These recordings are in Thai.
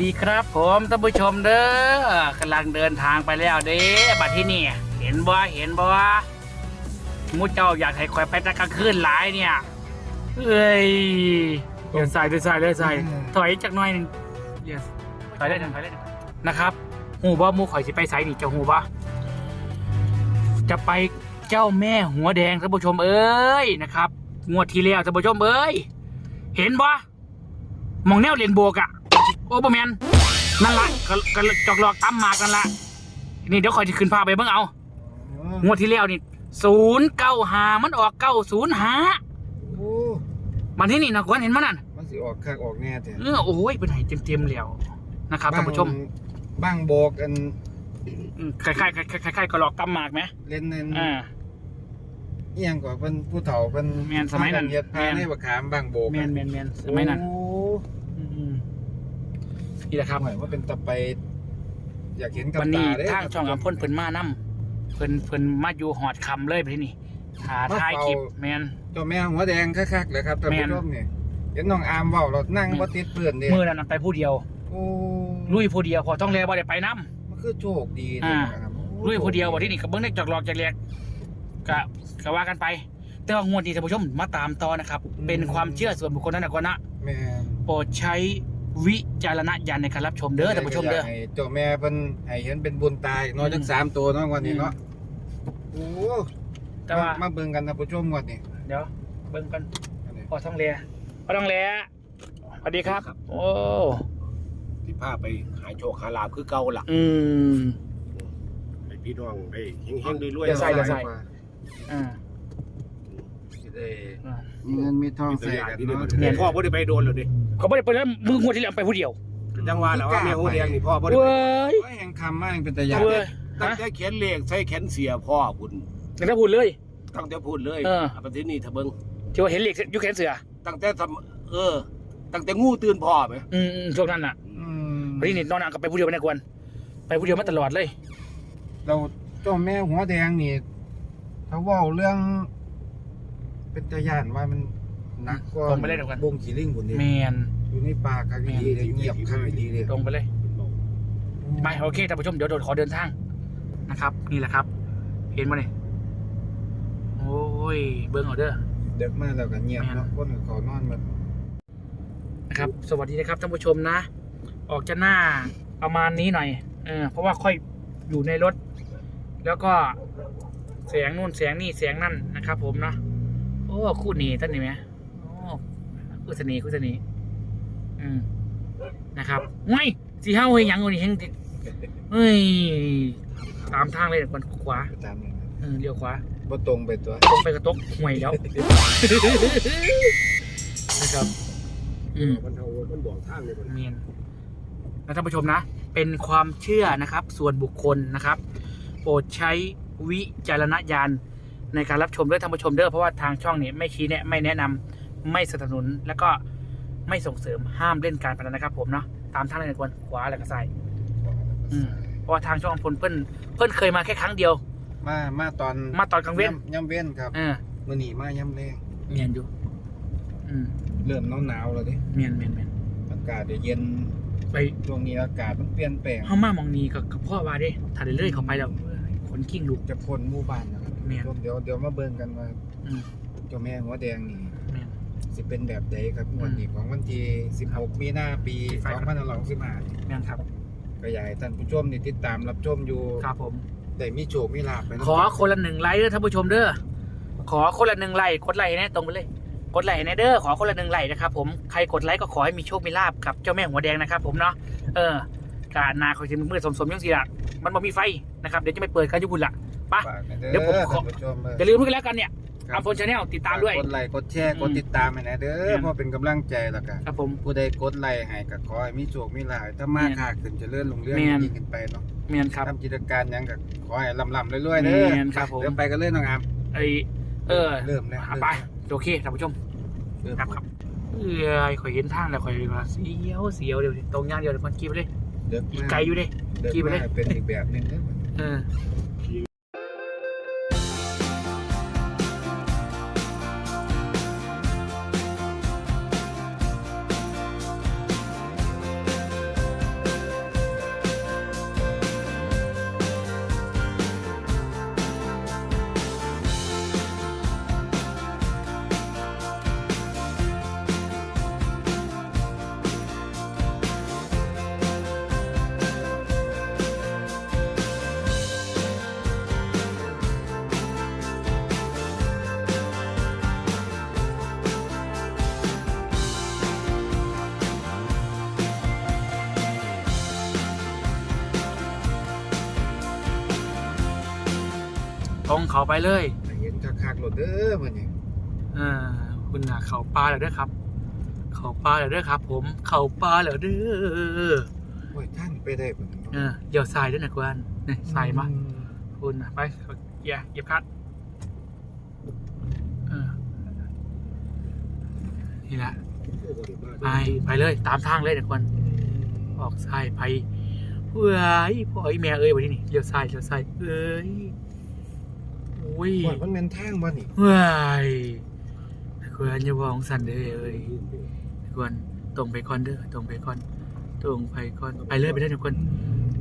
วัสดีครับผมท่านผู้ชมเด้อกำลังเดินทางไปแล้วเด้บัดที่นี่เห็นบ่เห็นบ่มูเจ้าอยากให้คอยไปแตะกลางคืนหลายเนี่ยเอ้ยเดี๋ยวใส่เดี๋ยวใส่เดี๋ยวใส่ถอยจากหน่อยหนึ่งเดี๋ยวถอยได้หนึ่งถอยได้หนึ่งนะครับหูบ่หมูข่อยสิไปไสนี่เจ้าหูบ่จะไปเจ้าแม่หัวแดงท่านผู้ชมเอ้ยนะครับงวดที่แล้วท่านผู้ชมเอ้ยเห็นบ่มองแนวเรียนโบกอะ โอ้บแมนนั่นละก็ก็จอกหลอกตั้มหมากนั่นละนี่เดี๋ยวคอยจะขึ้นพาไปเบิ่งเอางวดที่แล้วนี่ศูนย์เก้าหามันออกเก้าศูนย์หาโอ้มันที่นี่นะกวนเห็นมั้ยนั่นมันสิออกคักออกแน่แท้เออโอ้ยเป็นไหเต็มๆแล้วนะครับท่านผู้ชมบ้างโบกอันอืมคล้ายๆคล้ายๆคล้ายๆก็หลอกตั้มหมากไหมเล่นนั่นอ่าเอียงกว่าเพิ่นผู้เฒ่าเพิ่นแม่นสมัยนั้นเฮ็ดพาแม่นให้บักขามบ้างโบกแมนแมนแมนสมัยนั้นโอ้อืม นี่แหละครับหมายว่าเป็นตะไป อยากเห็นกับวันนี้ตาเด้ทางช่องอัมพ่นเพิ่นมานํเพิ่นเพิ่นมาอยู่หอดคำเลยไปที่นี่หาท้ายคลิปแมนเจ้าแม่หัวแดงคักๆเลยครับท่านแม่ผู้นชมนี่เห็นน้องอามเว้าเรานั่งแม่นบ่ติดเพื่อนเด้มือนั้นไปผู้เดียวโอ้ลุยผู้เดียวพอต้องแลบ่ได้ไปนํมันคือโชคดีอ่านะครับโอ้ลุยผู้เดียวบ่ที่นี่ก็เบิ่งได้จอกหลอกจากแรกก็ก็ว่ากันไป แต่ว่างวดนี้ท่านผู้ชมมาตามต่อนะครับ เป็นความเชื่อส่วนบุคคลนั่นนะก่อนนะแม่นโปรดใช้ วิจารณญาณในการรับชมเด้อท่านผู้ชมเด้อยากให้เจ้าแม่เพิ่นให้เห็นเป็นบุญตายน้อยจักอืมสามตัวเนาะวันนี้เนาะโอ้แต่ว่า มาเบิ่งกันท่านผู้ชมวันนี้เดี๋ยวเบิ่งกันอันนี้พอท้องแลพอท้องแลสวัสดีครับ โอ้ที่พาไปหาโชคหาลาบคือเก่าล่ะอืม ให้พี่น้องได้เฮงๆรวยเดี๋ยวๆใส่เดี๋ยวใส่อ่าสิได้อ่ามีเงินมีทองมีตัวใส่อย่างกันที่ได้เนาะบ่ได้พ่อบ่ได้ไปโดนเลยดิเขาไม่ได้ไปแล้วมืองวดที่แล้วไปผู้เดียวจังว่าแล้วว่าแม่ฮู้แดงนี่พ่อบ่ได้เว้ไปยโอ้ยแห่งคำมากเป็นตะยานเว้ยตั้งฮะแต่เขียนเลขใส่แขนเสียพ่อพุ่นยังได้พูดเลยตั้งแต่พูดเลยเออาประเทศนี้ถ้าเบิ่งที่ว่าเห็นเหล็กอยุคแขนเสือ ตั้งแต่ทำเออ ตั้งแต่งูตื่นพ่อไหมอืมอืมช่วงนั้นน่ะอืมวันนี้นี่นอนอ่างกับไปผู้เดียวไม่ได้กวนไปผู้เดียวมาตลอดเลย เราเจ้าแม่หัวแดงนี่ถ้าเว่าเรื่อง เป็นตะยานว่ามันหนักกว่าตรงไปเลยเดี๋ยวกัน บงขีลิงบุญนี่แมน อยู่ในป่าคักดีเลยเงียบคักดีเลยตรงไปเลยไปโอเคท่านผู้ชมเดี๋ยวโดดขอเดินทางนะครับ นี่แหละครับ เห็นมาเนี่ยโอ้ยเบิ้งเอาเด้อ เด็กมากแล้วก็เงียบเนาะคนก็เขานอนแบบ นะครับ สวัสดีนะครับท่านผู้ชมนะ ออกจะหน้าประมาณนี้หน่อย เออ เพราะว่าค่อยอยู่ในรถ แล้วก็แสงนู่นแสงนี่แสงนั่นนะครับ ผมเนาะ โอ้คู่นี้ท่านนี่ไหมโอ้คู่เสน่ห์คู่เสน่ห์อืมนะครับไม่สีห้าเฮยหยังวันนี้เฮงติเฮ้ยตามทางเลยมันขวาตามนั้นเออเลี้ยวขวาบ่ตรงไปตัวตรงไปกระตกห่วยแล้วนะครับ อืมมันเฮามันบอกทางเลยเมียนนะท่านผู้ชมนะ เป็นความเชื่อนะครับ ส่วนบุคคลนะครับ โปรดใช้วิจารณญาณ ในการรับชมด้วยท่านผู้ชมเด้อเพราะว่าทางช่องนี้ไม่ชี้แนะไม่แนะนำไม่สนับสนุน แล้วก็ไม่ส่งเสริมห้ามเล่นการพนันนะครับ ผมเนาะตามทางเลยควรขวาแล้วก็ซ้ายอืมเพราะว่าทางช่องพลเพิ่นเพิ่นเคยมาแค่ครั้งเดียว มามาตอนมาตอนกลางเว้นย่ำย่ำเว้นครับเออมื้อนี้มาย่ำแรงเมียนอยู่ อืมเริ่มหนาวๆแล้วดิเมียนเมียนเมียนอากาศเดี๋ยวเย็นไปช่วงนี้อากาศมันเปลี่ยนแปลงเข้ามามองนี้กับกับพ่อว่าเด้ถ้าได้เลื่อยเข้าไปแล้วขนกิ้งลูกจะพ้นหมู่บ้านนะครับ แม่น เดี๋ยวเดี๋ยวมาเบิ่งกันว่าอืมเจ้าแม่หัวแดงนี่เมียนสิเป็นแบบใดครับงวดนี้ของวันที่ 16 มีนาปีไฟครับ 2565เมียนครับ ก็อยากให้ท่านผู้ชมนี่ติดตามรับชมอยู่ครับผม ได้มีโชคมีลาภไปนำขอคนละหนึ่งไลค์เด้อท่านผู้ชมเด้อ ขอคนละหนึ่งไลค์กดไลค์ให้แน่ตรงไปเลย กดไลค์ให้แน่เด้อ ขอคนละหนึ่งไลค์นะครับผม ใครกดไลค์ก็ขอให้มีโชค มีลาบกับเจ้าแม่หัวแดงนะครับผมเนาะ เออกานาคอยจะมืดสมสมๆยังสิละมันบ่มีไฟนะครับ เดี๋ยวจะไม่เปิดกันยุบุญละ ไปะฝากหน่อเดี๋ยวผมขอท่านผู้ชมเอออย่าลืมด้วยกันแล้วกันเนี่ยอัมพลชาแนลติดตามด้วย กดไลค์กดแชร์กดอืมติดตามให้นะเด้แม่อนเพราะเป็นกำลังใจแล้วกันครับผมผู้ใดกดไลค์ให้ก็ขอให้มีโชคมีลาภถ้ามาแม่นค้าขึ้นเจริญรุ่งเรืองแม่นยิ่งขึ้นไปเนาะเมียนครับทำกิจการหยังก็ขอให้ลำๆรวยๆเด้อแม่นครับผมเดี๋ยวไปกันเลยน้องอามไอเออเริ่มแล้วหาไปโอเคท่านผู้ชมเริ่มครับครับเอ้ยข่อยเห็นทางแล้วข่อยว่าเสียวเสียวเดี๋ยวตรงย่างเดียวเดี๋ยวมันกี้ไปเลยเด็กอีกมากไกลอยู่เด้เด็กขี่ไปเลยมาเป็นอีกแบบหนึงเด้อเอ ตรงเขาไปเลยเห็นคักๆรถเด้อมื้อนี้เออคุณน่ะเขาปลาแล้วเด้อครับ เขาปลาแล้วเด้อครับ ผม เขาปลาแล้วเด้อโอ้ยท่านไปได้บ่เออเดี๋ยวใส่ด้วยนะกวนนี่ใส่มาคุณน่ะไปอย่าเหยียบคลัดเออนี่แหละไปไปเลย ตามทางเลยนะกวนออกซ้ายไปเอ้ยพ่อไอ้แม่เอ้ยวันนี้นี่เลี้ยวซ้ายเลี้ยวซ้ายเอ้ยโอ้ยว่ามันเป็นทางบ่นี่เฮ้ยควรอย่าบอกสันเด้อเอ้ยควรตรงไปก่อนเด้อตรงไปก่อน ตรงไปก่อนไปเลยไปเลยทุกคน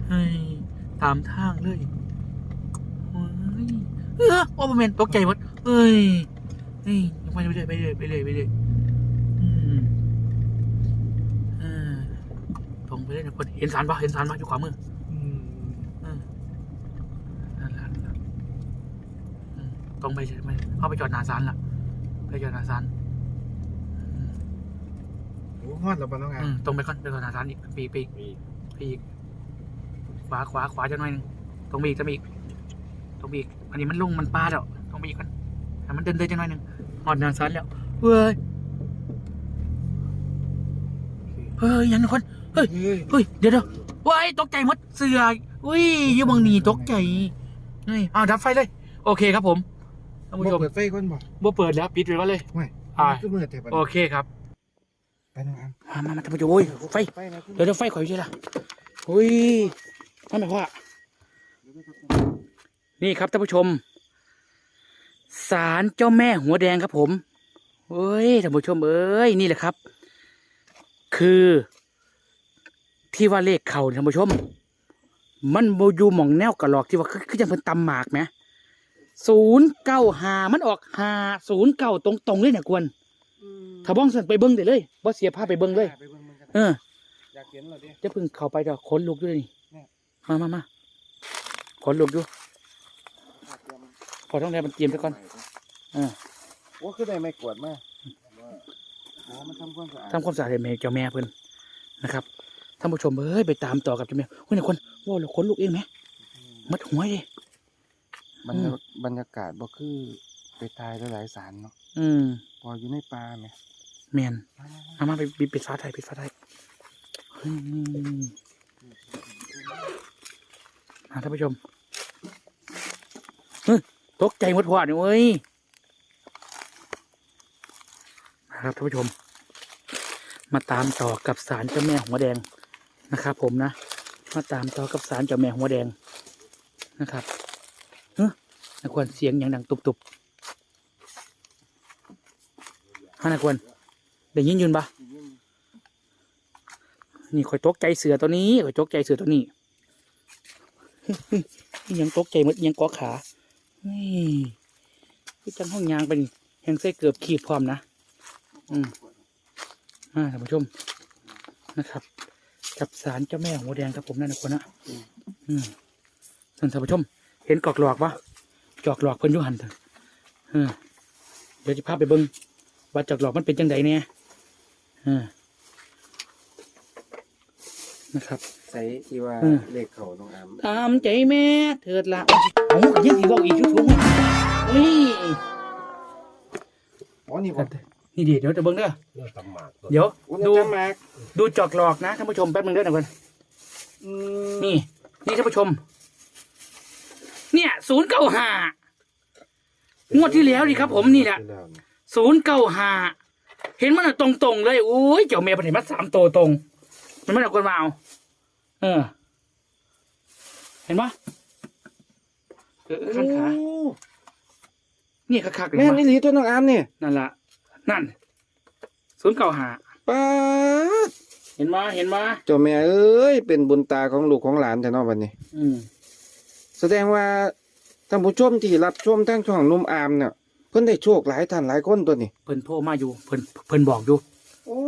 เฮ้ยตามทางเลยเฮ้ยเออโอ้โมเมนตกใจหมดเฮ้ยเฮ้ยไปเลยไปเลยไปเลยไปเลยอืมเออตรงไปเลยทุกคนเห็นสารปะเห็นสารปะอยู่ขวามืออืมอืมนั่นแหละนั่นแหละอืม ตรงไปใช่ไหมเข้าไปจอดหนาซานล่ะ ไปจอดหนาซานอืมโอ้ฮอดแล้วบ่น้องอะอืมตรงไปก่อนไปจอดหนาซานอีกปีกปีกมีปีกขวาขวาขวาจะหน่อยหนึงตรงไปอีกตรงไปอีกตรงไปอีกอันนี้มันลงมันปลาแล้วตรงไปอีกกันแต่มันเดินเดินจะหน่อยหนึงหอดหนาซานแล้วเฮ้ยเฮ้ยยังนะคนเฮ้ยเฮ้ยเฮ้ยเดี๋ยวเดี๋ยวว้ายตกใจหมดเสืออุ้ยอยูบังนีตกใจเฮ้ยอ้าวดับไฟเลย โอเคครับผม ท่านผู้ชบ่มเปิดไฟก่อนบ่บ่เปิดแล้วปิดไว้ก่อนเลยห่วยอ่ามันคือมืดแท้บัดโอนี้เคครับไปน้องอามมามามาท่านผู้ชมโอ้ยไฟไปนะเดี๋ยวเดี๋ยวไฟขออยู่ใช่ละอุ้ยทำไมพ่อนี่ครับท่านผู้ชมศาลเจ้าแม่หัวแดงครับผมเอ้ยท่านผู้ชมเอ้ยนี่แหละครับ คือ ที่ว่าเลขเข่าเนี่ยท่านผู้ชม มันโบอยูหมองแนวกระหลอกที่ว่าคือคือจังเพิ่นตำหมากไหม ศูนย์เก้าหามันออกหาศูนย์เก้าตรงๆเลยเนี่ยกวนถ้าบ้องสันไปเบิ้งได้เลยบ่เสียผ้าไปเบิ้งเลย ไปเบิ่งมันกันเอออยากเห็นเหรอดิ จะพึ่งเข้าไปจะขนลุกด้วยนี่เนี่ยมามามาขนลุกดูขอต้องแรมันเตรียมไปก่อน เออ โอ้คือได้ไม่กวดมาโอ้มันทำความสะอาดทำความสะอาดให้แม่เจ้าแม่เพิ่นนะครับท่านผู้ชมเอ้ยไปตามต่อกับเจ้าแม่เฮ้ยเนี่ยคนว่าเราขนลุกเองไหมมัดหัวดิ บรรยาบรรยากาศบ่คือไปตายหลายๆสารเนาะอืมพออยู่ในป่าแหมแมนเอามาไปปิดปิดฟ้าไทยปิดฟ้าไทยอืมมาท่านผู้ชมเฮ้ยตกใจหมดหัวนี่เว้ยนะครับท่านผู้ชม มาตามต่อกับสารเจ้าแม่หัวแดงนะครับผมนะ มาตามต่อกับสารเจ้าแม่หัวแดงนะครับเฮ้ย นักควรเสียงอย่างดังตุบๆฮะนักควรได้ยินยืนปะนี่คอยตกใจเสือตัวนี้คอยตกใจเสือตัวนี้นี่ยังตกใจมดยังกอขานี่พี่จังห้องยางไปนี่ยังใส่เกือบขีดพร้อมนะ อืมอ่าท่านผู้ชมนะครับ กับสารเจ้าแม่หัวแดงครับผมนั่นนะคนนะอืมท่านผู้ชม เห็นกอกหลอกปะ จอกหลอกเพิ่นอยุหันเถอะเออเดี๋ยวจะพาไปเบิ้งว่าจอกหลอกมันเป็นจังไดเนี่ยเออนะครับใส่ที่ว่าอืมเลขเขาน้องอามตามใจแม่เถิดละโอ้ยยังสีบอกอีกชุดทุกนี่อ๋อนี่บ่นี่ดีเดี๋ยวจะเบิ้งเด้อเรื่องตำหมากเดี๋ยวโอ้ดูดูจำมากดูจอกหลอกนะท่านผู้ชมแป๊บนึงเด้อนะคนอืมนี่นี่ท่านผู้ชม เนี่ยศูนย์เก้าห้างวดที่แล้วนี่ครับผมนี่แหละที่แล้วนี่ศูนย์เก้าห้าเห็นมันอะตรงตรงๆเลยโอ้ยเจ้าแม่ประเห็นมันสามตัวตรง มันไม่เอาคนมาเอาเออ เห็นปะเออข้างขาโอ้นี่คักๆเลยแม่นเห็นี่นปะหลีตัวน้องอามนี่นั่นละนั่นศูนย์เก้าห้าป้าดเห็นมาเห็นมาเจ้าแม่เอ้ยเป็นบุญตาของลูกของหลานแต่เนอกวันนี้ อืม แสดงว่าท่านผู้ชมที่รับชมทั้งช่องนุ่มอามเนี่ยเพิ่นได้โชคหลายท่านหลายคนตัวนี้เพิ่นโทรมาอยู่เพิ่นเพิ่นบอกอยู่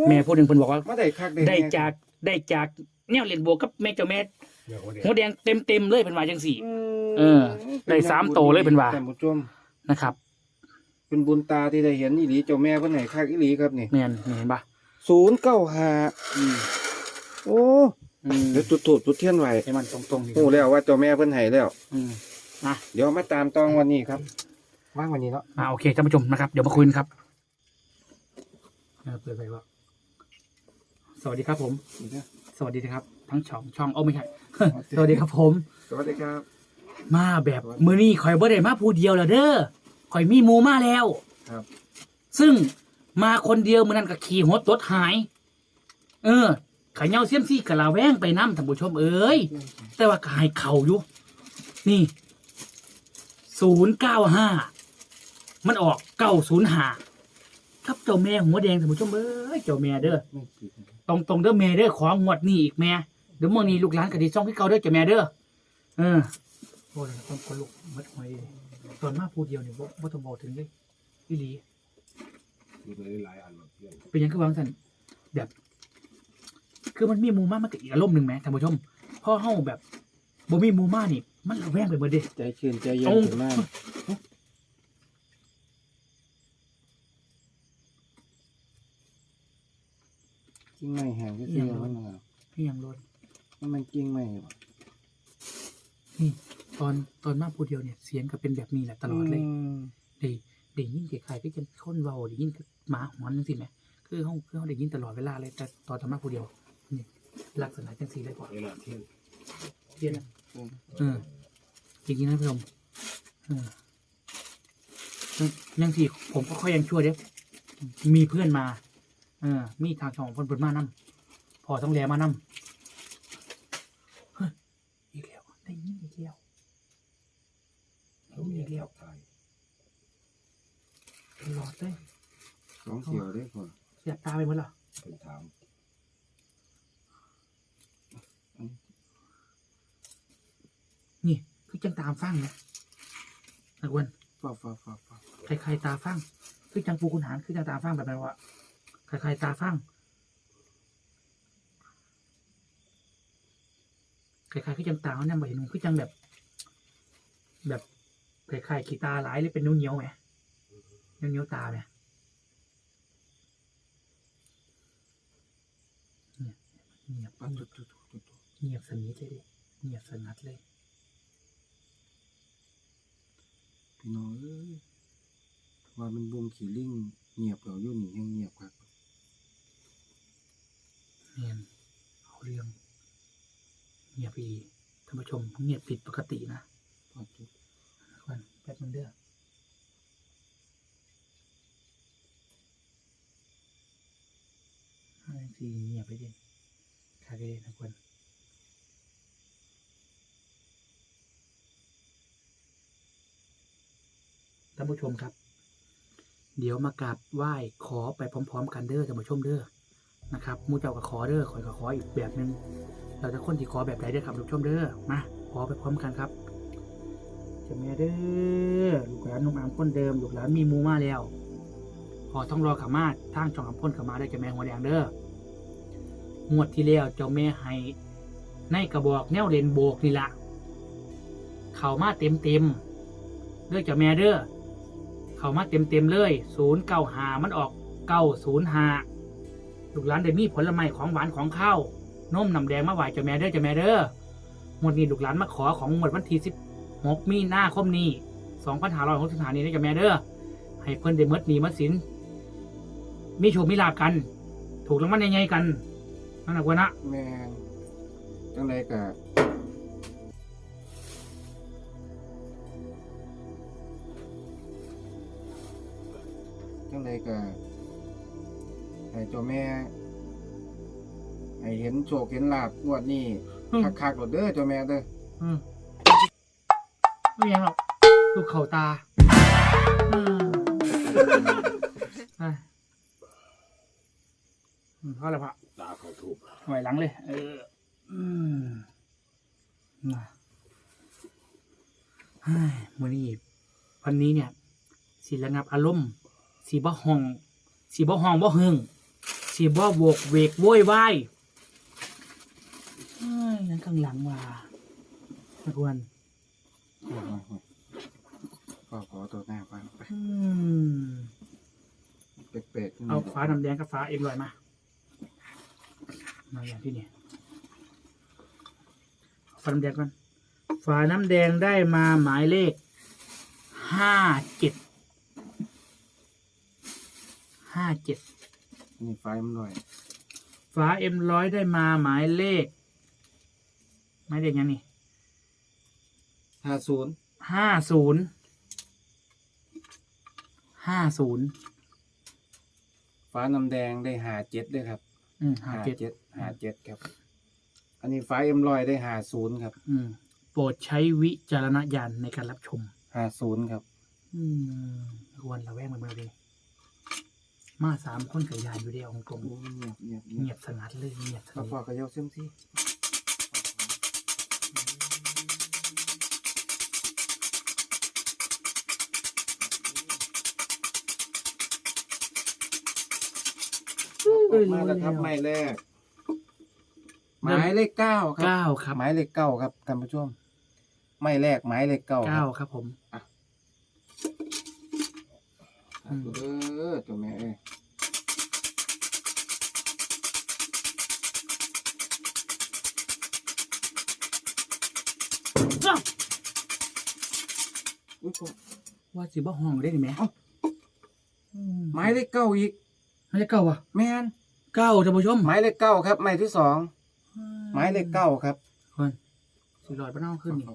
แม่พูดหนึ่งเพิ่นบอกว่า มาได้คักได้ได้แน่จากได้จากแนวเรียนบวกกับแม่เจ้าแม่เรื่องของเด็กหัวแดงเต็มเต็มๆเลยเป็นว่าจังสี่อืมเออได้สามโตเลยเพิ่นว่า ท่านผู้ชมนะครับเป็นบุญตาที่ได้เห็นอีหลีเจ้าแม่เพิ่นให้คักอีหลีครับนี่แม่นนี่เห็นปะ095อืมโอ้ อืมเดี๋ยวจุดถูกจุดเทียนไว้ให้มันตรงตรงๆโอ้แล้วว่าเจ้าแม่เพิ่นให้แล้ว อืมนะเดี๋ยวมาตามตองวันนี้ครับว่างวันนี้เนาะอ่าโอเคท่านผู้ชมนะครับเดี๋ยวมาคุยกันครับเออเปิดไปว่าสวัสดีครับผม สวัสดีนะครับ ทั้งช่องช่องโอ้ไม่ใช่ สวัสดีครับผม สวัสดีครับ มาแบบมือนี้ข่อยบ่ได้มาผู้เดียวแล้วเด้อข่อยมีหมูมาแล้วครับ ซึ่งมาคนเดียวมือนั้นก็ขี่หัวตดหาย เออ ขายเงาเสียมซี่กะลาแวงไปน้ำท่านผู้ชมเอ้ยแต่ว่ากายเข่าอยู่ นี่ศูนย์เก้าห้ามันออกเก้าศูนย์ห้าครับเจ้าแม่หัวแดงท่านผู้ชมเอ้ยเจ้าแม่เด้อไม่ผิดตรงตรงๆเด้อแม่เด้อของงวดนี้อีกแม่เดี๋ยวมื่อนี้ลูกหลานกะดีซ่องให้เก่าเด้อเจ้าแม่เด้อเออโอ้ยต้องคนลุกมัดหอยตอนมาพูดเดียวเนี่ยบ่บ่ต้องบอกถึงเลยอีหลีมีหลายอันเพื่อนเป็นหยังคือวางสันแบบ คือมันมีหมูมามันก็อีกอารมณ์หนึ่งไหมท่านผู้ชมพอเฮาแบบบ่มีหมูมานี่ มันระแวงไปหมดเด้ใจชื่นใจเย็นเอาขึ้นมากกิ้งไม่แห้งที่เสียมันเหรอพี่ยังรถมันมันกิ้งไม่บ่ตอนตอนมาพูดเดียวเนี่ยเสียงก็เป็นแบบนี้แหละตลอดเลยมได้ได้ยินคล้ายๆก็จะคนเว้าได้ยินคือหมาหอนจังซี่แหมคือเฮาคือเฮาได้ยินตลอดเวลาเลยแต่ตอนทำมาพูดเดียว นี่ลักษณะจังซี่เลยพอเวลาเที่ยงเทียนนะเออจริงๆนะผู้ชมเออยังยังสิผมก็ค่อยยังชั่วเด้มีเพื่อนมา เออ มีทางช่องเพิ่นเพิ่นมานำพอต้องแลมานำเฮ้ยอีกแล้วได้ยินอีกแล้วได้ยินอีกแล้วถ่ายตลอดเลยสองเขียวได้พอเสียบตาไปหมดและเป็นถาม นี่คือจังตามฟังนะนักวันฟ้าฟ้าฟ้าฟ้าใครๆตาฟัง คือจังปูคุณหารคือจังตาฟังแบบนั้นวะใครๆตาฟังใครๆคือจังตาเขาเนี่ยบ่เห็นมันคือจังแบบ แบบใครๆขีตาหลายหรือเป็นนิ้วเหนียวๆไหมนิ้วเหนียวๆตาไหมเนี่ยเงียบปั๊บตุ๊ดตุ๊ดตุ๊ดตุ๊ดเงียบสนิทเลยดิเงียบสงัดเลย พี่น้องเอ้ยว่ามันบุมขี่ลิงเงียบเราอยู่นี่ยังเงียบครับเนียนเอาเรื่องเงียบอีท่านผู้ชมเงียบผิดปกตินะปั๊บตุ๊ดควันแป๊บนึงเด้อห้าสี่เงียบไปดิคาเกเดนะควัน ท่านผู้ชมครับ เดี๋ยวมากราบไหว้ขอไปพร้อม ๆ กันเด้อท่านผู้ชมเด้อนะครับมูเจ้าก็ขอเด้อข่อยก็ขออีกแบบหนึ่งเราจะคนที่ขอแบบไหนเด้อครับทุกชมเด้อมาขอไปพร้อมกันครับเจะแม่เด้อลูกหลานนุ่มอามคนเดิมลูกหลานมีมูมาแล้วขอต้องรอขามาทางช่องอำพ่นขามาได้เจ้าแม่หัวแดงเด้องวดที่แล้วเจ้าแม่ให้ในกระบอกแนวเลนโบกนี่ละเข้ามาเต็มเต็มเด้อเจ้าแม่เด้อ เข้ามาเต็มเต็มๆเลยศูนย์เก้าหามันออกเก้าศูนย์หาลูกหลานได้มีผลไม้ของหวานของข้าวนมน้ำแดงมาไหวเจ้าแม่เด้อเจ้าแม่เด้อหมดนี้ลูกหลานมาขอของหมดวันที่สิบหกมีนาคมนี้สองพันห้าร้อยหกสิบห้านี้นะเจ้าแม่เด้อให้เพิ่นได้มดหนีมดสินมีโชคมีลาบกัน ถูกรางวัลใหญ่ๆกันนั่นนะกวนะแม่จังไรก จังไรกะให้เจ้าแม่ ให้เห็นโชคเห็นลาบงวดนี้อืม คักๆรถเด้อเจ้าแม่เด้ออืมไม่ยังหรอกลูกเข่าตาอืมอะอืมเพราะอะไรพะตาเขาถูกไหวหลังเลย เออ อืมมาเฮ้ยมือนี้วันนี้เนี่ย สิระงับอารมณ์ สีบ่ห้องสีบ่ห้องบ่หึงสีบ่โวกเวกโวยวายเฮ้ยนั่นข้างหลังว่านักวนขอขอตัวหน้าฟังไปอืมเป๊กๆเอาฟ้าน้ำแดงกับฟ้าเอ็มลอยมา มาอย่างที่นี่เอาฟ้าน้ำแดงก่อนฝาน้ำแดงได้มาหมายเลขห้าเจ็ด ห้าเจ็ดนี่ไฟมันหน่อยฝาเอ็มร้อยได้มาหมายเลขหมายเลขยังนี่ห้าศูนย์ห้าศูนย์ห้าศูนย์ฟ้าน้ำแดงได้หาเจ็ดด้วยครับอืมห้าเจ็ดเจ็ดหาเจ็ดครับ อันนี้ฟ้าเอ็มลอยได้หาศูนย์ครับอืมโปรดใช้วิจารณญาณในการรับชมหาศูนย์ครับ อืมควรระแวงไปเมื่อดี มาสามคนกับยานอยู่เดียวของกลมโอ้เงียบเงียบเงีเงียยบบสงัดเลยเงียบสข้าวนิทพ่อกระยกเส้นที่ออกมาแล้วครับหมายแรกหมายเลขเก้าครับ เก้าครับหมายเลขเก้าครับท่านผู้ชมหมายแรกหมายเลขเก้าคเก้ารับครับผม อืม เอ ว่าสิบ่ห้องได้ดิแม่เอ้าอืมหมายเลขเก้าอีกหมายเลขเก้าวะแม่นเก้าท่านผู้ชมหมายเลขเก้าครับหมายที่สองหมายเลขเก้าครับคนสิลอยบ้านนอกขึ้นนี่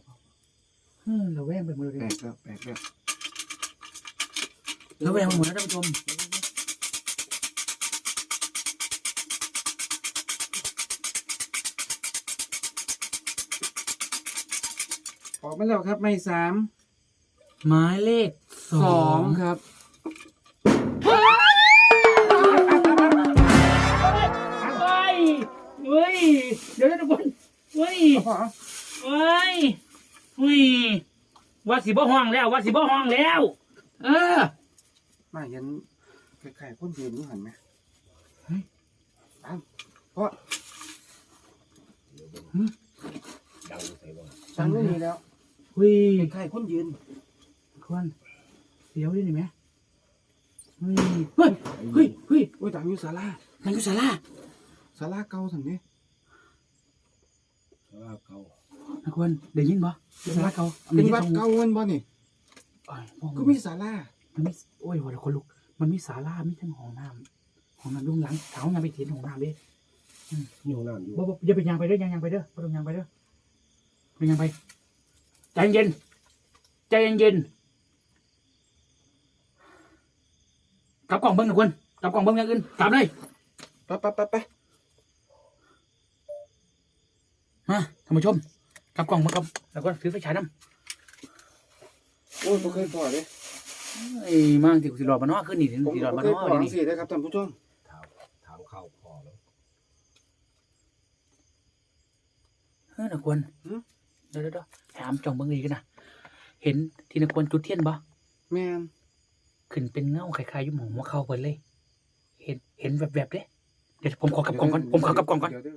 อืมระแวงไปหมดเลยแปลกแล้วแปลกแล้วระแวงไปหมดแล้วท่านผู้ชมออกมาแล้วครับหมายสาม หมายเลขสสอองงครับ เฮ้ยเฮ้ย เดี๋ยวนะทุกคนเฮ้ยพ่อเฮ้ยเฮ้ยว่าสิบ่ห้องแล้วว่าสิบ่ห้องแล้ว เออ มาเห็นคล้ายๆคนยืนนี่เห็นไหมเฮ้ยอ้าวพ่อดังใส่บ่สั่งไม่มีแล้วเฮ้ยคล้ายๆคนยืน ควรเสียวดิหนิไหมเฮ้ยเฮ้ยเฮ้ยเฮ้ยโอ้ยต่างอยู่ศาลานั่นคือสาราศาลาเก่าสันนี้สาราเก่านะควรได้ยินบ่เป็นสาราเก่าเป็นวัดเก่าวันบ่นี่เอ้ยพ่อก็มีศาลามันมีโอ้ยวันคนลุก มันมีศาลามีทั้งห้องน้ำห้องน้ำลุงหลังเท้างานไปเถียนห้องน้ำเด้อยู่น้ำอยู่บ่บ่อย่าไปยางไปเด้อยางยางไปเด้อบ่ต้องยางไปเด้อไปยางไปใจเย็นใจเย็น กลับกล่องเบิ้งนะควรกลับกล่องเบิ้งอย่างอื่นกลับเลยไปไปไปไปมาท่านผู้ชมกลับกล่องมากับแล้วก็ซื้อไฟฉายน้ำโอ้ยบ่เคยพอเลยไอ้มากที่กูสิรอมานอขึ้นนี่ถึงผมสิรอบ่มาเคนยอพอเดี๋ยวจันี้งซี่นะครับท่านผู้ชมถามถามข้าวพอแล้วเออนะควรเดี๋ยวเดี๋ยวเดี๋ยวถามจ่องเบิ้งดีกันนะเห็นที่นะควรจุดเทียนบ่แม่น ขึ้นเป็นเงาคล้ายๆอยุ่หมองหัวเข่าเปิดเลย เห็นเห็นแวบๆเด้เดี๋ยวผมขอกลับกล่องก่อนผมขอกลับกล่องก่อนเดี๋ยวเดี๋ยว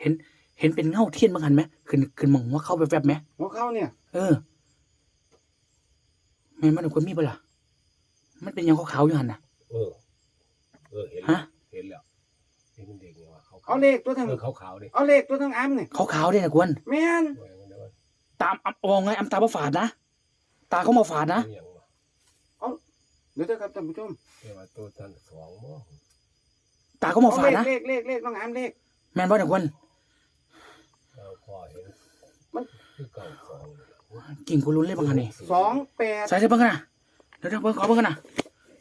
เห็น เห็นเป็นเงาเทียนบางหันไหมขึ้นขึ้นหมองหัวเข่าแวบๆไหมหัวเข้าเนี่ยเออแม่นมันนะควรมีปะล่ะมันเป็นหยังขาวๆอยู่หันน่ะ เออ เออ เห็นฮะ เห็นแล้วเห็นมันเด็กไงว่าเขาเอาเลขตัวทางเออเขาขาวดิเอาเลขตัวทางอ้ํนี่ขาวๆเด้นะควรแม่นเออเดี๋ยวตามอำอองไงอำตาบ่ฝาดนะตาเขามาฝาดนะเอียงว่ะ เดี๋ยวเด้อครับท่านผู้ชมเรียกว่าตัวท่านสองบ่ตาเขามาเอาฝาเลดขนะเลขเลขเลขน้องอ้ํเลข แม่นบ่นะควรเราพอเห็นมันคือเก่าสองกิ่งกูรุนเลยบางหันนี่สองแปดใส่ใส่เบิ่งกันนะเดี๋ยวเดี๋ยวเบิ่งขอเบิ่งกันนะ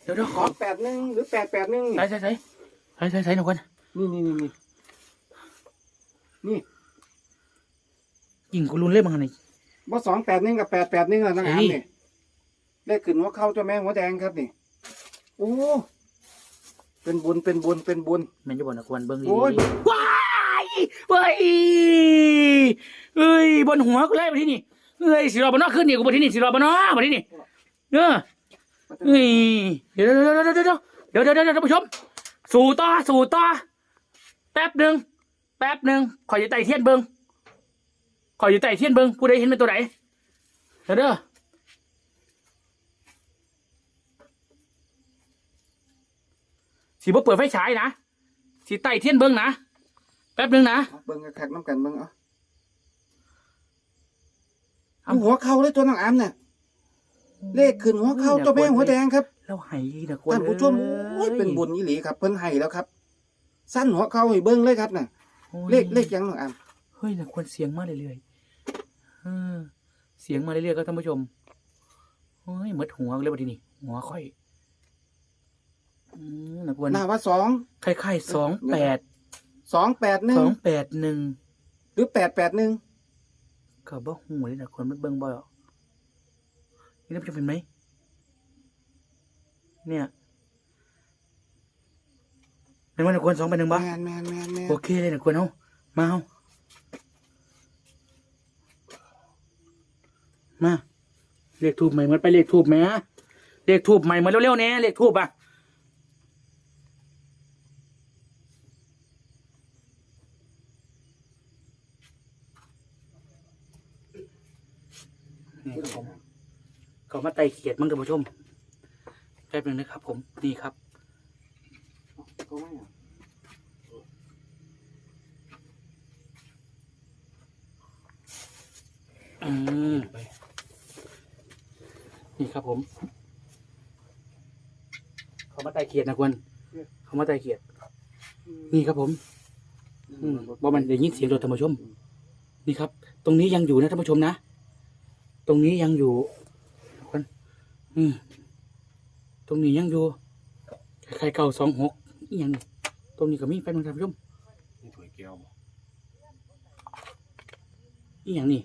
เดี๋ยวเดี๋ยวขสอองแปดหนึ่งหรือแปดแปดหนึ่งใส่ใส่ใส่ใส่ใส่ใส่นะควรนี่นี่นี่นี่นี่กิ่งกูรุนเลยบางหันนี่บ่สองแปดหนึ่งกับแปดแปดหนึ่งอะน้องอ้ํเฮ้ยนี่ ได้ขึ้นหัวเข้าเจ้าแม่หัวแดงครับนี่โอ้เป็นบุญเป็นบุญเป็นบุญแม่นจะบอกนะควรเบิ้งดีโอ้ยว้ายเฮ้ยเฮ้ยบนหัวก็ไล่มาที่นี่เฮ้ยสิรอบนนอขึ้นนี่กูมาที่นี่สิรอบนนอมาที่นี่เนอเฮ้ยเดี๋ยวเดี๋ยวเดี๋ยวเดี๋ยวเดี๋ยวเดี๋ยวเดี๋ยวท่านผู้ชม สู่ต่อสู่ต่อแป๊บหนึ่งแป๊บหนึ่งขออยู่ไต่เทียนเบิ้งขออยู่ไต่เทียนเบิ้งผู้ใดเห็นเป็นตัวไหนเด้อ สีบ่เปิดไฟฉายนะสีใต้เทียนเบิงนะแป๊บหนึ่งนะเอาเบิ่งคักๆน้ำกันเบิ่งเอาอยู่หัวเข่าเลยตัวน้องอามเนี่ยเลขขึ้นหัวเข่าเจ้าแม่หัวแดงครับแล้วไห้นะควรท่านผู้ชมโอ้ยเป็นบุญยี่หลีครับเพิ่นให้แล้วครับ สั้นหัวเข่าให้เบิ้งเลยครับน่ะโอ้ยเลขเลขยังน้องอามเฮ้ยนะควรเสียงมาเรื่อยๆเออเสียงมาเรื่อยๆครับท่านผู้ชมเฮ้ยหมดหัวเลยบัดนี้หัวค่อย อืมนะควรหน้าว่าสองคล้ายๆสองแปดสองแปดหนึ่สงองแปดหนึ่งหรือแปดแปดหนึ่งก็บ่หูเลยนะควรมันเบิ่งบ่หรอกนี่ท่านผู้ชมเห็นไหมเนี่ยเป็นวันนะควรสองแปดหนึ่งแมบ่นแมนแมนแมนโอเคเลยนะควรเอามาเอามาเรียกทูบใหม่เหมือนไปเรียกทูบไหมฮะเรียกทูบใหม่เหมือนเร็วๆเนี่ยเรียกทูบอะนี่ครับ ผมเขามาไต่เขียดมั้งท่านผู้ชมแป๊บหนึงนะครับ ผมนี่ครับก็ไม่อะอืมนี่ครับผม เขามาไต่เขียดนะควรเขามาไต่เขียด นี่ครับผมอืมว่ามันได้ยินเสียงรถธรรมชม นี่ครับ ตรงนี้ยังอยู่นะท่านผู้ชมนะ ตรงนี้ยังอยู่คนอืมตรงนี้ยังอยู่ใครเก่าสองหกอีหยังนี่ตรงนี้ก็มีแป๊บนึงท่านผู้ชมนี่ถ้วยแก้วบ่อีหยังนี่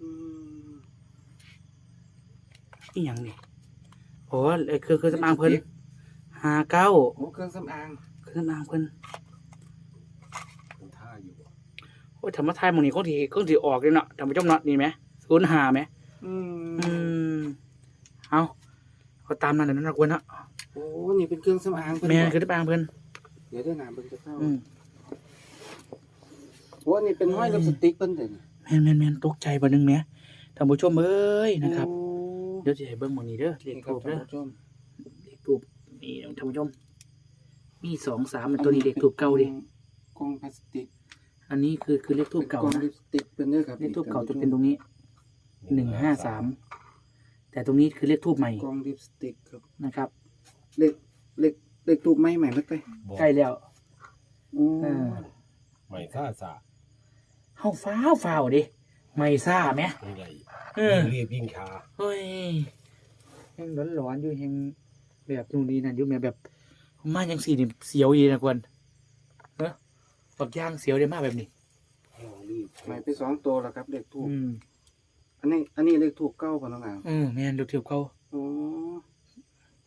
อืมอีหยังนี่โอ้ไอ้เครื่องเครื่องสำอางเพิ่นหาเก้าโอ้เครื่องสำอางเครื่องสำอางเพิ่นมันท่าอยู่บ่ โอ้ยธรรมทายหมองนี้เขาทีเขาทีออกเลยเนาะท่านผู้ชมเนาะนี่ไหมศูนย์หาไหมอือืมมเอาเขาตามนั่นแหละนั่นนะควรเนาะโอ้นี่เป็นเครื่องสำอางเพิ่นแม่นบอกคือสำอางเพิ่นเดี๋ยวได้หนาเบิ่งจะเข้าอืมโอ้นี่เป็นห้อยลิปสติกเพิ่นเด้นี่แม่นแม่นแม่นตกใจบ่นึงแหม่ท่านผู้ชมเอ้ยนะครับโอ้เดี๋ยวจะให้เบิ่งหมองนี้เด้อเลขนี่ครัทูบบท่าเด้นอผู้ชมเลขทูบนี่ท่านผู้ชมมีสองสามมันตัวนี้เลขทูบเก่าดิกล่องพลาสติก อันนี้คือคือเลขทูบเก่ากล่องนะลิปสติกเป็นเด้อครับเลขทูบเก่าจะเป็นตรงนี้หนึ่งห้าสามแต่ตรงนี้คือเลขทูบใหม่กล่องลิปสติกครับนะครับเลขเลขเลขทูบใหม่ใหม่เบิดไปบ่ใกล้แล้วอืมเออไม่ท่าสะเฮาฟ้าวฟ้าวดิไม่ซ่าไหมนี่ไงเออรีบยิ่งชาเฮ้ยยังร้อนๆอยู่ยังแบบตรงนี้นั่นอยู่แม่แบบมายังสีนี่เสียวอีนะควรเนอะ ปักย่างเสียวได้มากแบบนี้รีบใหม่ไปสองตัวแล้วครับเลขทูบอืมอันนี้ อันนี้เลขทูบเก้าป่ะน้องอามอืมแม่นดูเทียบเขาโอ้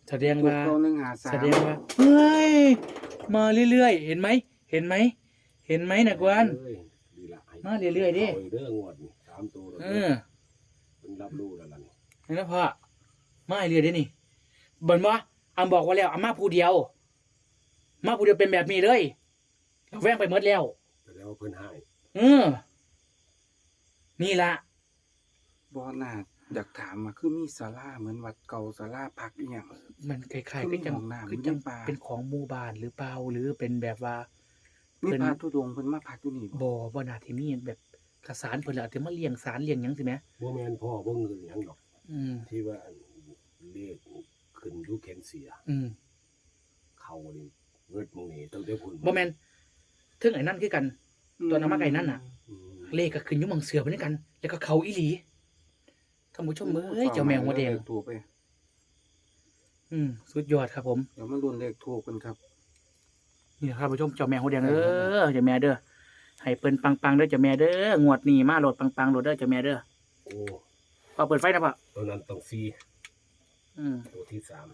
แสดงทูบว่าเก้าหนึ่งหาสามแสดงว่าเฮ้ยมาเรื่อยๆ เห็นไหมเห็นไหมเห็นไหมนะกวนเอ้ยดีละให้มาเรื่อยๆดิาเด้องวดนี่สามตัวแล้วเอเด้ออมันรับรู้แล้วล่ะนี่เห็นไหมพ่อมาเรื่อยๆดินี่บนว่าอำบอกว่าแล้วอามาผู้เดียว มาผู้เดียวเป็นแบบนี้เลย เราแว่งไปหมดแล้วแต่แล้วเพิ่นให้เออนี่ละบอนาดอยากถามมาคือมีศาลาเหมือนวัดเก่าศาลาพักอีหยัง มันคล้ายๆคืก็อจังห้องน้ำคือจังมีป่าเป็นของหมู่บ้านหรือเปล่าหรือเป็นแบบว่ามีเพิ่นพระธุดงค์เพิ่นมาพักอยู่นี่บ่บ่บ่น่าที่มีแบบกระสานเพิ่นละที่มาเลี้ยงสารเลี้ยงหยังสิแหมบ่แม่นพ่อบ่เงินหยังดอก อืม ที่ว่าเลขขึ้นอยู่แขนเสีย อืมเขานี่เงิดมึงนี่ตั้งแต่พุ่นบ่แม่น ถึงไอ้นั่นคือกัน ตัวน้ำมันไก่นั่นน่ะอืมเลขก็ขึ้นอยู่หมังเสือไปด้วยกัน แล้วก็เขาอีหลีท่านผู้ชมเอ้ยเจ้าแมวหัวแดงเลขทูบไปอืมสุดยอดครับผมเดี๋ยวมาลุ้นเลขทูบกันครับ นี่นะครับผู้ชมเจ้าแมวหัวแดงเด้อเจ้าแม่เด้อให้เปิ้นปังๆเด้อเจ้าแม่เด้องวดนี้มาโหลดปังๆโหลดเด้อเจ้าแม่เด้อโอ้พอเปิดไฟนะพ่อตัวนั้นต้องฟรีอืมตัวที่สาม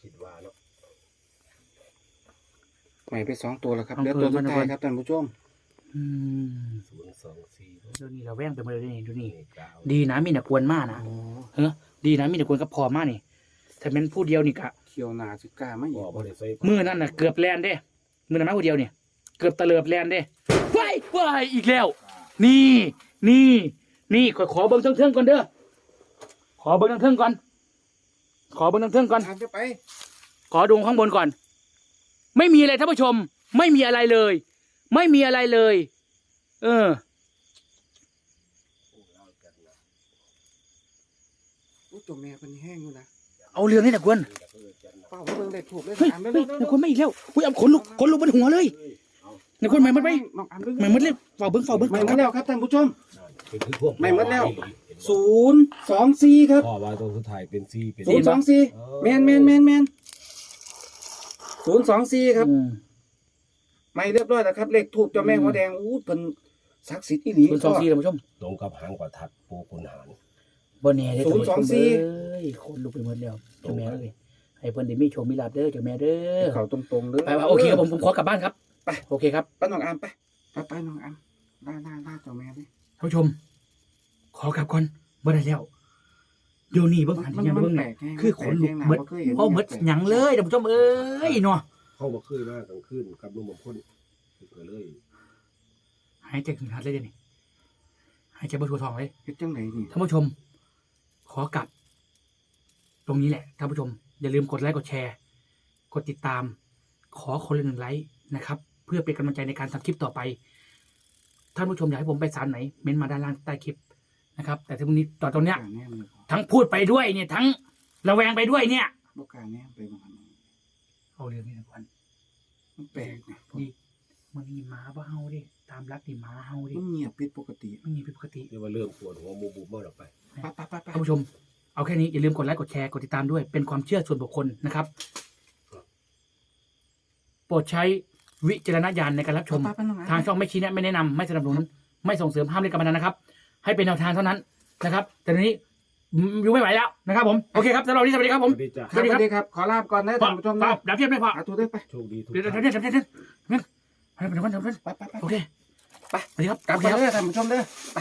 คิดว่าเนาะใหม่ไปสองตัวแล้วครับเดี๋ยวตัวสุดท้ายครับท่านผู้ชมอืมศูนย์สองสี่เดี๋ยวนี้เราแว่งไปหมดเลยนี่ดูนี่เก้าดีนะมีแต่กวนมากนะโอ้เฮ้อดีนะมีแต่กวนกับพอมากนี่ถ้าเป็นผู้เดียวนี่กะเขียวหนาสิกล้าไม่อีบ่กบ่ได้ใส่มือนั่นน่ะเกือบแลนเด้ มือนั้นมาผู้เดียวนี่เกือบตะเลิบแลนเด้ว้ายว้ายอีกแล้ว นี่ นี่ นี่ขอขอเบิ้งเทิงๆก่อนเด้อขอเบิ้งเทิงๆก่อน ขอเบิ้งเทิงๆก่อนทำจะไป ขอดูข้างบนก่อน ไม่มีอะไรท่านผู้ชม ไม่มีอะไรเลย ไม่มีอะไรเลย เออโอ้ตัวแม่เป็นแห้งอยู่นะเอาเรื่องนี่นะกวนเฝ้าเบิ่งได้ถูกเลยเฮ้ยอ่านเฮ้เร็ยวๆนายกวนไม่อีกแล้วอุ้ยเอาขนลุกขนลุกบนหัวเลยนายกวนไม่มัดไปน้องอ่านเบิ่งไม่มัดเลยเฝ้าเบิ้งเฝ้าเบิ้งไม่หมดแล้วครับท่านผู้ชมเป็นคือพวกไม่หมดแล้วศูนย์สองสี่ครับพ่อว่าตัวสุดท้ายเป็นซีเป็นศูนย์สองสี่แมนแมนแมนแมน ศูนย์สองสี่ครับ อืม ไม่เรียบร้อยแล้วครับ เลขถูกเจ้าแม่หัวแดงอู้เป็นศักดิ์สิทธิ์อีหลีศูนย์สองสี่ท่านผู้ชมตรงกับหางประทัดปูคุณหาร บนแหน่เด้อศูนย์สองสี่เอ้ยคนลุกไปหมดแล้วเจ้าแม่เลยให้เพิ่นได้มีโชว์มีลาบเด้อเจ้าแม่เด้อเขาตรงๆเลย ไปไปโอเคครับผมผมขอกลับบ้านครับไป โอเคครับ ไปน้องอามไปไปไปน้องอามล่าล่าล่าเจ้าแม่เลยท่านผู้ชม ขอกลับก่อนบ่ได้แล้ว เดี๋ยวนี้เบิ่งหันที่ยังเบิ่งแปลเนี่ยกแฮงคือขนลุกแปลเบิดแฮงะบ่คยห็นพ่อเบิดหยังเลยท่านผู้ชมเอ้ยเนาะเข้ามาคืนมากกลางคืนกับนุ่มมคนก็เลยหายใจถึงหัดเลยเดี๋ยวนี้หายใจบ่ทั่วท้องเลยเฮ็ดจังไหนนี่ท่านผู้ชม ขอกลับ ตรงนี้แหละท่านผู้ชม อย่าลืมกดไลค์กดแชร์ กดติดตาม ขอคนละหนึ่งไลค์นะครับ เพื่อเป็นกำลังใจในการทำคลิปต่อไป ท่านผู้ชมอยากให้ผมไปสารไหน เม้นต์มาด้านล่างใต้คลิปนะครับ แต่ที่ตรงนี้ตอนตรงเนี้ย บ่กล้าแน่เลยทั้งพูดไปด้วยเนี่ย ทั้งระแวงไปด้วยเนี่ยบ่กล้าแน่ไปบ่หันเอาเรื่องนี้นะควันมันแปลกเนี่ยดีมันมีหมาบ้าเฮาดิตามรักดิหมาเฮาดิมันเงียบผิดปกติไม่มีผิดปกติเรียกว่าเริ่มปวดหัวมูบูมมากออกไป ไปไปไปไปท่านผู้ชม เอาแค่นี้อย่าลืมกดไลค์กดแชร์กดติดตามด้วยเป็นความเชื่อส่วนบุคคลนะครับ โปรดใช้วิจารณญาณในการรับชม ไปไปน้องอามทางช่องไม่ชี้แนะไม่แนะนำไม่สนับสนุน ไม่ส่งเสริมห้ามเล่นการพนันนะครับ ให้เป็นแนวทางเท่านั้นนะครับ แต่ตอนนี้ อยู่ไม่ไหวแล้วนะครับผมโอเคครับสำหรับนี้สวัสดีครับผมสวัสดีจ้ะสวัสดีครับ ขอลาบก่อนนะท่านผู้ชมนะดับเทียบไม่พอถูธุด้วยไปโชคดีทุกเดี๋ยวเดี๋ยวเดี๋ยวเดี๋ยวเดี๋ยวเดี๋ยวเดี๋ยวโอเคไปสวัสดีครับกลับไปครับท่านผู้ชมเด้อไป